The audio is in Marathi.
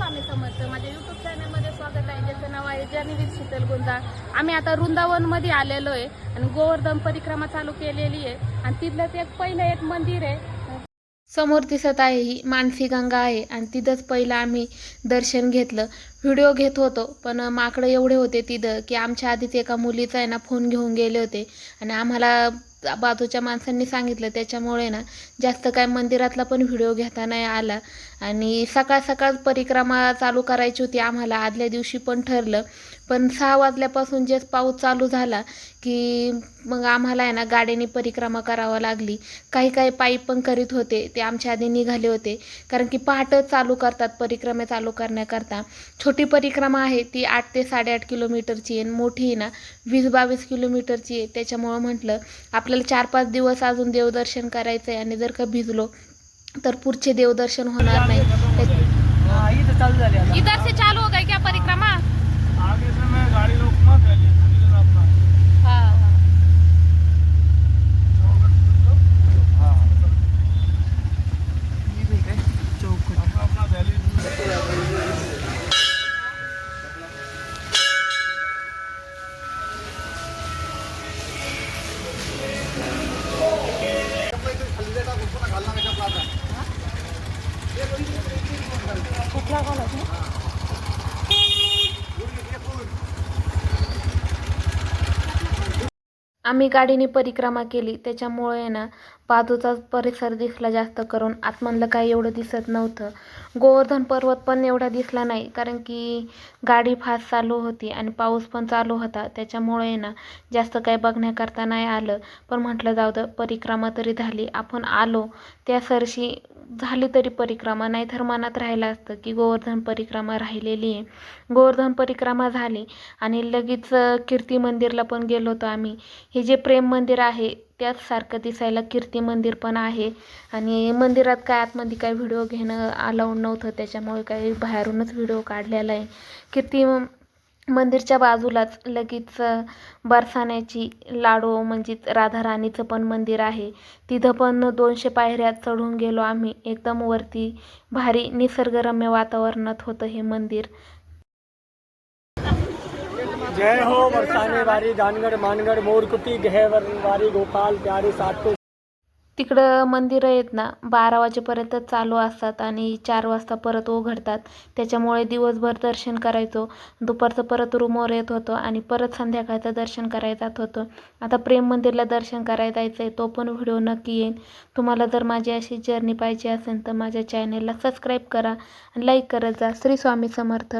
स्वामी समर्थ. माझ्या युट्यूब चॅनलमध्ये स्वागत आहे. ज्याचं नाव आहे जर्नीविथ शीतल गुंजाळ आम्ही आता वृंदावनमध्ये आलेलो आहे आणि गोवर्धन परिक्रमा चालू केलेली आहे. आणि तिथलंच एक पहिलं एक मंदिर आहे. समोर दिसत आहे ही मानसी गंगा आहे आणि तिथंच पहिलं आम्ही दर्शन घेतलं. व्हिडिओ घेत होतो पण माकडं एवढे होते तिथं की आमच्या आधीच एका मुलीचा आहे ना फोन घेऊन गेले होते. आणि आम्हाला बाजूच्या माणसांनी सांगितलं त्याच्यामुळे ना जास्त काय मंदिरातला पण व्हिडिओ घेता नाही आला. आणि सकाळ सकाळ परिक्रमा चालू करायची होती आम्हाला आदल्या दिवशी पण ठरलं. पण सहा वाजल्यापासून जे पाऊस चालू झाला की मग आम्हाला आहे ना गाडीने परिक्रमा करावं लागली. काही काही पायी पण करीत होते. ते आमच्या आधी निघाले होते. कारण की पहाटच चालू करतात परिक्रमे चालू करण्याकरता. छोटी परिक्रमा आहे ती आठ ते साडेआठ किलोमीटरची आहे. आणि मोठी आहे ना वीस बावीस किलोमीटरची आहे. त्याच्यामुळं म्हटलं आपल्याला चार पाच दिवस अजून देवदर्शन करायचं आहे आणि जर का भिजलो तर पुढचे देवदर्शन होणार नाही. इधर से चालू हो गई आम्ही गाडीने परिक्रमा केली. त्याच्यामुळे ना बाजूचा परिसर दिसला जास्त करून. आतमधलं काही एवढं दिसत नव्हतं. गोवर्धन पर्वत पण एवढा दिसला नाही कारण की गाडी फास्ट चालू होती आणि पाऊस पण चालू होता. त्याच्यामुळे ना जास्त काही बघण्याकरता नाही आलं. पण म्हटलं जाऊ दं परिक्रमा तरी झाली. आपण आलो त्या सरशी झाली तरी परिक्रमा. नाहीतर मनात राहिलं असतं की गोवर्धन परिक्रमा राहिलेली आहे. गोवर्धन परिक्रमा झाली आणि लगेच कीर्ती मंदिरला पण गेलो होतो आम्ही. हे जे प्रेम मंदिर आहे त्याचसारखं दिसायला कीर्ती मंदिर पण आहे. आणि मंदिरात काय आतमध्ये काय व्हिडिओ घेणं अलाउड नव्हतं त्याच्यामुळे काही बाहेरूनच व्हिडिओ काढलेला आहे. कीर्ती मंदिरच्या बाजूलाच लगेच बरसाण्याची लाडू म्हणजेच राधाराणीचं पण मंदिर आहे. तिथं पण दोनशे पायऱ्या चढून गेलो आम्ही. एकदम वरती भारी निसर्गरम्य वातावरणात होतं हे मंदिर. जय हो बरसाने वारी दानगड मानगड मोरकुटी गहेवर वारी गोपाल प्यारे सातवे तिकडं मंदिरं आहेत ना बारा वाजेपर्यंत चालू असतात आणि चार वाजता परत उघडतात. त्याच्यामुळे दिवसभर दर्शन करायचो. दुपारचं परत रूमवर येत होतो आणि परत संध्याकाळचं दर्शन करायला जात होतो. आता प्रेम मंदिरला दर्शन करायला जायचं आहे तो पण व्हिडिओ नक्की येईन. तुम्हाला जर माझी अशी जर्नी पाहिजे असेल तर माझ्या चॅनेलला सबस्क्राईब करा आणि लाईक करत जा. श्री स्वामी समर्थ.